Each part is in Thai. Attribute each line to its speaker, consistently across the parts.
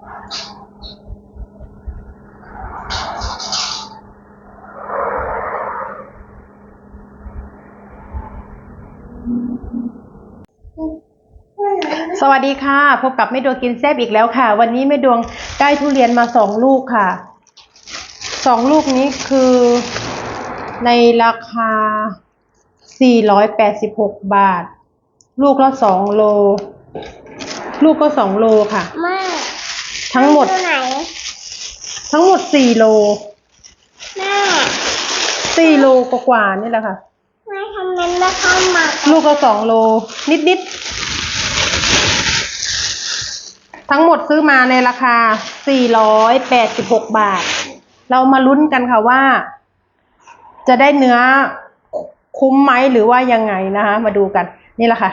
Speaker 1: สวัสดีค่ะ พบกับแม่ดวงกินแซบอีกแล้วค่ะ วันนี้แม่ดวงได้ทุเรียนมาสองลูกค่ะสองลูกนี้คือในราคา 486 บาท ลูกละสองโล ลูกก็สองโลค่ะ
Speaker 2: แม่
Speaker 1: ทั้งหมด
Speaker 2: ตัวไหน
Speaker 1: ทั้งหมดสี่โล
Speaker 2: แม่
Speaker 1: สี่โลกว่าๆนี่แหละค่ะ
Speaker 2: แม่ทำนั้นแล้วเข้ามา
Speaker 1: ลูกละสองโล นิดๆ ทั้งหมดซื้อมาในราคา 486 บาท เรามาลุ้นกันค่ะว่า จะได้เนื้อคุ้มไหมหรือว่ายังไงนะคะ มาดูกัน นี่แหละค่ะ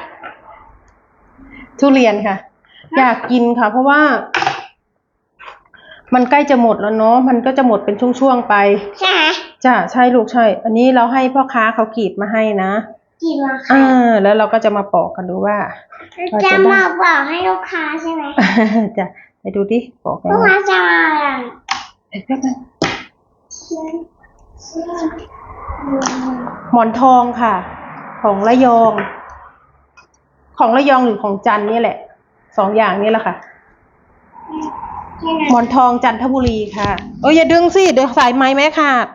Speaker 1: ทุเรียนค่ะ อยากกินค่ะ เพราะว่า มันใกล้จะหมดแล้วเนาะมันก็จะหมดเป็นช่วงๆไป
Speaker 2: ใช่ไหม
Speaker 1: จ้ะใช่ลูกใช่ อันนี้เราให้พ่อค้าเขากรีดมาให้นะ
Speaker 2: กี่ราคา
Speaker 1: อ่าแล้วเราก็จะมาปอกกันดูว่าเราจะ
Speaker 2: จะ
Speaker 1: ได้
Speaker 2: มาบอกให้ลูกค้าใช่ไหม
Speaker 1: จะไปดูดิปอกยัง
Speaker 2: ลูก
Speaker 1: ไง
Speaker 2: ค้าจะมาอะไร
Speaker 1: เอ้ยแป๊บนึงหมอนทองค่ะ ของระยอง ของระยองหรือของจันทร์นี่แหละสองอย่างนี้แหละค่ะ หมอนทองจันทบุรีค่ะ เอ้ยอย่าดึงสิ เดี๋ยวสายไม้แม่ขาด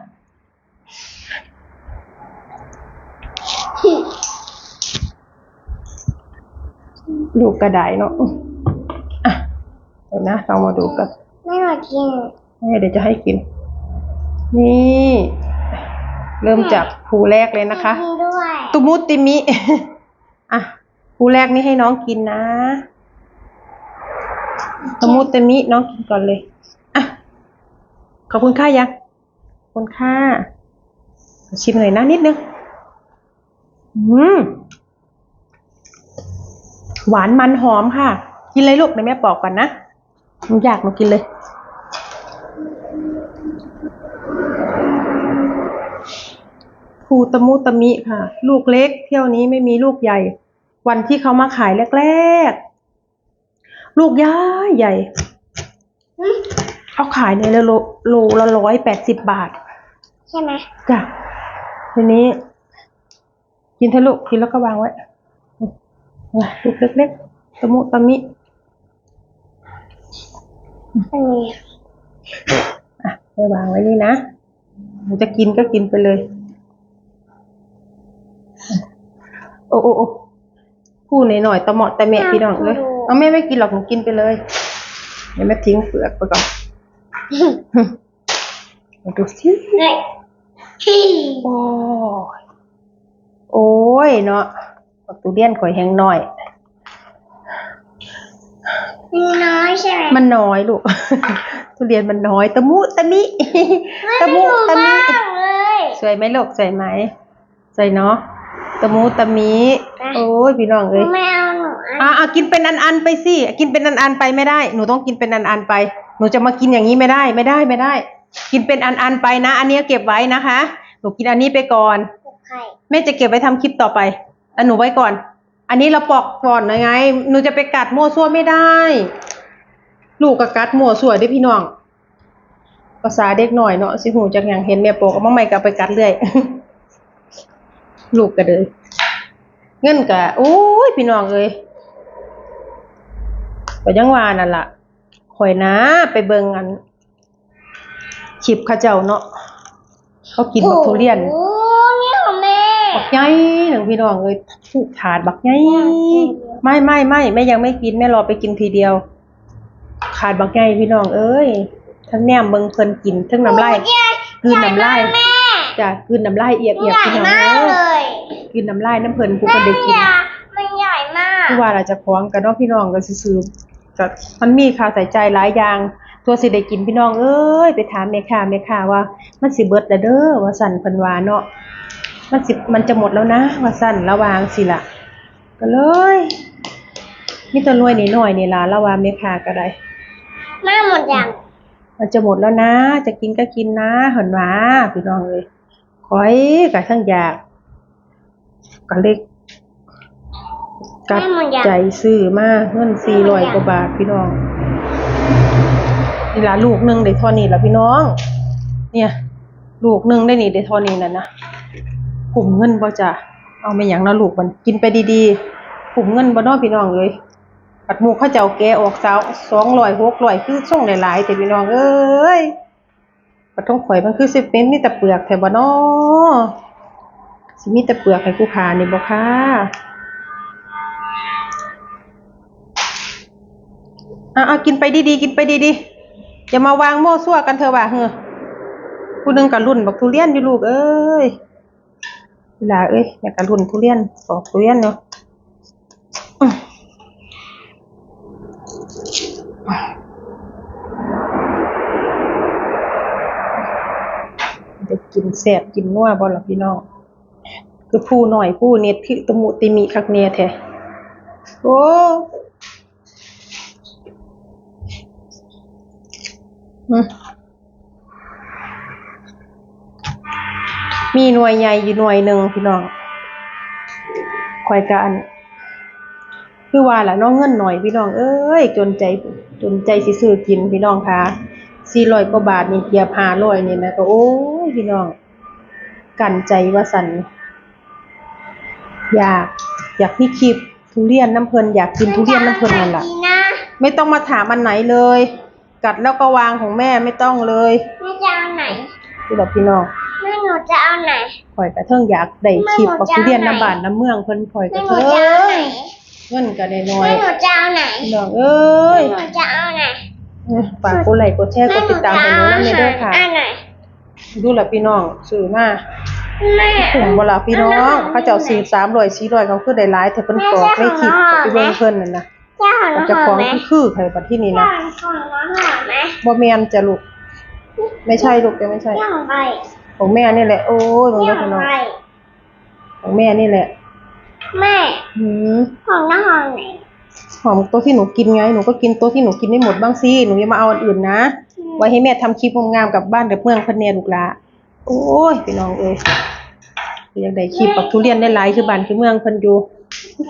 Speaker 1: ดูกระไดเนาะอะเดี๋ยวนะเรามาดูกัน
Speaker 2: ไม่มากิน
Speaker 1: นี่เดี๋ยวจะให้กิน นี่ เริ่มจากภูแรกเลยนะคะ
Speaker 2: กินด้วย
Speaker 1: ตุมุติมิ อะภูแรกนี่ให้น้องกินนะ ตุมุติมิน้องกินก่อนเลย อะ ขอบคุณค่ายังคุณค่า ชิมหน่อยนะนิดนึง อืม หวานมันหอมค่ะ กินเลยลูกเดี๋ยวแม่ปอกก่อนนะหนูอยากหนูกินเลย ภูตะมุตะมิค่ะ ลูกเล็ก เที่ยวนี้ไม่มีลูกใหญ่ วันที่เขามาขายแรก ๆ ลูกย้ายใหญ่ เขาขายในโลโลละร้อยแปดสิบบาท
Speaker 2: ใช่ไหม
Speaker 1: จ้ะทีนี้ กินเถอะลูกกินแล้วก็วางไว้อะลูกเล็กๆตะมุตะมิ
Speaker 2: อันนี้
Speaker 1: อะไปวางไว้นี่นะหนูจะกินก็กินไปเลย โอ้โอ้โอ้พูดหน่อยๆตะเหมาะแต่แม่พี่น้องเลย เอาแม่ไม่กินหรอกหนูกินไปเลย เดี๋ยวแม่ทิ้งเปลือกไปก่อนมาดูสิ
Speaker 2: เฮ้ยฮี่
Speaker 1: โอ้ยโอ้ยเนาะบักตูเดียนข่อยแห้งน้อย
Speaker 2: มีน้อยใช่ไหม
Speaker 1: มันน้อยลูก ทุเรียนมันน้อย ตะมุตะมิ
Speaker 2: ไม่
Speaker 1: ตะ
Speaker 2: ได้
Speaker 1: มุ
Speaker 2: ดู
Speaker 1: ตะมิ
Speaker 2: บ้างเลย
Speaker 1: สวยไหมลูกสวยไหมสวยเนาะ ตะมูตะมีโอ้ยพี่น้องเอ้ย
Speaker 2: ไม่เอาหนู อัน
Speaker 1: อะอะกินเป็นอันๆไปสิกินเป็นอันๆไปไม่ได้ หนูต้องกินเป็นอันๆไป หนูจะมากินอย่างนี้ไม่ได้ไม่ได้ไม่ได้ กินเป็นอันๆไปนะ อันนี้เก็บไว้นะคะ หนูกินอันนี้ไปก่อน
Speaker 2: ไข่
Speaker 1: แม่จะเก็บไว้ทำคลิปต่อไปอันหนูไว้ก่อน อันนี้เราปอกก่อนยังไง หนูจะไปกัดมั่วซั่วไม่ได้ ลูกกับกัดมั่วซั่วเด้อพี่น้อง ภาษาเด็กหน่อยเนาะสิหูจักอย่างเห็นแม่ปอกเอามาใหม่ก็เอาไปกัดเรื่อย ลูกก็เลยเงินกะโอ้ยพี่น้องเอ้ย ก็ยังว่านั่นล่ะข่อยนะไปเบิ่งอันคลิปเขาเจ้าเนาะเขากินบักทุเรียน
Speaker 2: โอ้เนี่ยของแม่
Speaker 1: บักใหญ่หนึ่งพี่น้องเอ้ยผูกถาดบักใหญ่ไม่ไม่ไม่แม่ยังไม่กินแม่รอไปกินทีเดียว ขาดบักใหญ่พี่น้องเอ้ยทั้งแนมเบิ่งเพิ่นกินทั้งน้ำลายกลืนน้ำลาย
Speaker 2: แม่
Speaker 1: จ้ะกลืนน้ำลายเอียบ
Speaker 2: ให
Speaker 1: เอียบ
Speaker 2: ญ่
Speaker 1: พี่น้อง
Speaker 2: มาก
Speaker 1: เอ้
Speaker 2: เลยย
Speaker 1: กลืนน้ำลายน้ำเพิ่นผู้
Speaker 2: แม่
Speaker 1: เพิ่นได้กิน
Speaker 2: เนี่ยมันใหญ่มาก
Speaker 1: ที่ว่าเราจะคล้องกันเนาะพี่น้องก็ซื้อๆ ก็มันมีค่าใส่ใจหลายอย่าง ตัวสิได้กินพี่น้องเอ้ยไปถามแม่ค้าแม่ค้าว่ามันสิเบิดแล้วเด้อว่าสั่นเพิ่นว่าเนาะมันสิมันจะหมดแล้วนะ ว่าสั่นระวางสิล่ะก็เลยมีแตัวรวยนิดหน่อยนี่ล่ะระวางแม่ค้าก็ได้
Speaker 2: แม่หมดอย่าง
Speaker 1: มันจะหมดแล้วนะ จะกินก็กินนะเห็นว่าพี่น้องเอ้ยขอยกะทั้งอยากก็เล็ก กัดใจซื้อมาเงิน400กว่าบาทพี่น้องนี่ละลูกหนึงได้ท่านี้ล่ะพี่น้อง เนี่ย ลูกหนึงได้นี่ได้ท่านี้นั่นนะกลุ่มเงินบ่จ้ะเอาไปหยังนะลูกมันกินไปดีๆกลุ่มเงินบ่นาะพี่น้องเอ้ยปัดหมูเขาเจ้าแกออกสาว200 600คือส่งหลายๆแต่พี่น้องเอ้ยปัดต้องข่อยมันคือสิบเป็นมีแต่เปลือกแท้บ่นาะสิมีแต่เปลือกให้กูพานี่บ่ค่ะ อะเอากินไปดีๆกินไปดีๆอย่ามาวางโม่ซั่วกันเถอะว่ะเฮ้อผู้นึงกับรุ่นบักทุเรียนอยู่ลูกเอ้ยเวลาเอ้ยอยากกับรุ่นทุเรียนปอกทุเรียนเนาะอื้อได้กินแซ่บกินนัวบ่ล่ะพี่น้องคือผู้หน่อยผู้เน็ตคือตมุติมีคักเนียแท้โอ้ มมีหน่วยใหญ่อยู่หน่วยหนึ่งพี่น้องคอยกะอันคือว่าล่ะเน้องเงินหน่อยพี่น้องเอ้ยจนใจจนใจสิซื้อกินพี่น้องคะสี่ร้อยกว่าบาทนี่เกียร์พาร้อยนี่นะก็โอ้ยพี่น้อง กันใจว่าสันอยากอยากมีคลิปทุเรียนน้ำเพลินอยากกินทุเรียนน้ำเพลินนั่นแหละ
Speaker 2: ดีนะ
Speaker 1: ไม่ต้องมาถามอันไหนเลย กัดแล้วก็วางของแม่ไม่ต้องเลย
Speaker 2: แม่จะเอาไหน
Speaker 1: พี่ดอกพี่น้อง
Speaker 2: แม่หนูจะเอาไหน
Speaker 1: ข่อยกระเทิงอยากได้คลิปบักทุเรียนน้ำบานน้ำเมืองเพิ่นข่อยก
Speaker 2: แม่
Speaker 1: ระ
Speaker 2: หนู
Speaker 1: เทิ
Speaker 2: จะเอาไหน
Speaker 1: งเงินก็ได้น้อย
Speaker 2: แม่หนูจะเอาไหน
Speaker 1: พี่น้องเอ้ย
Speaker 2: แม่หนูจะเอาไหน
Speaker 1: ฝากกดไลค์กดแชร์กดติดตามให้หนูนำเด้อค่ะ
Speaker 2: อันไหน
Speaker 1: ดูแลพี่น้องซื้อมา
Speaker 2: แม่
Speaker 1: ถึงบ่ล่ะพี่น้องเขาเจ้าซื้อ300 400เขาคือได้หลายแต่เพิ่นกรอกในคลิปกับพี่เบิ่งเพิ่นนั่นน่ะ
Speaker 2: เจ้าของน้อง
Speaker 1: เจะ
Speaker 2: ห
Speaker 1: ข
Speaker 2: อ
Speaker 1: อ
Speaker 2: ม
Speaker 1: ง
Speaker 2: ไหม
Speaker 1: คือๆให้บัดที่นี่
Speaker 2: เจ้า
Speaker 1: นะ
Speaker 2: ของน้องหอมไหม
Speaker 1: บ่แม่นจ้ะลูก ไม่ใช่ลูกจะไม่ใช่
Speaker 2: เจ้าของใคร
Speaker 1: ของแม่นี่แหละ โอ้ยมึง
Speaker 2: เจ้า
Speaker 1: ก็
Speaker 2: ขอ
Speaker 1: พี่
Speaker 2: ง
Speaker 1: น้อง
Speaker 2: ใคร
Speaker 1: ของแม่นี่แหละ
Speaker 2: แม่
Speaker 1: หืม
Speaker 2: ของน้องหอมไหน
Speaker 1: หอมตัวที่หนูกินไง หนูก็กินตัวที่หนูกินไม่หมดบ้างสิ หนูอย่ามาเอาอันอื่นนะ ไว้ให้แม่ทำคลิปงามๆกับบ้านกับเมืองเพันเนียลูกหลาโอ้ยพี่น้องเอ้ยอยากได้คลิปปักทุเรียนได้หลายคือบ้านคือเมืองเพิ่นอยู่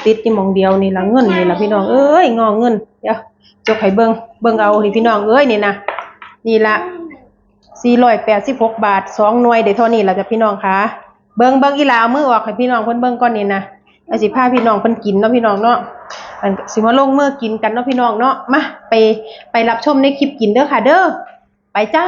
Speaker 1: ติดที่หมองเดียวนี่ละเงินนี่ละพี่น้องเอ้ยงอเงินเดี๋ยวจกให้เบิงเบิงเอานี่พี่น้องเอ้ยนี่นะนี่ละ486บหกบาทสองหน่วยได้เท่านี้ละจ้ะพี่น้องคะเบิงเบิงอีลาเอามือออกให้พี่น้องเพิ่นเบิงก่อนนี่นะแล้วสิพาพี่น้องเพิ่นกินเนาะพี่น้องเนาะอันสิมาลงมือกินกันเนาะพี่น้องเนาะมาไปไปรับชมในคลิปกินเด้อค่ะเด้อไป
Speaker 2: จ้า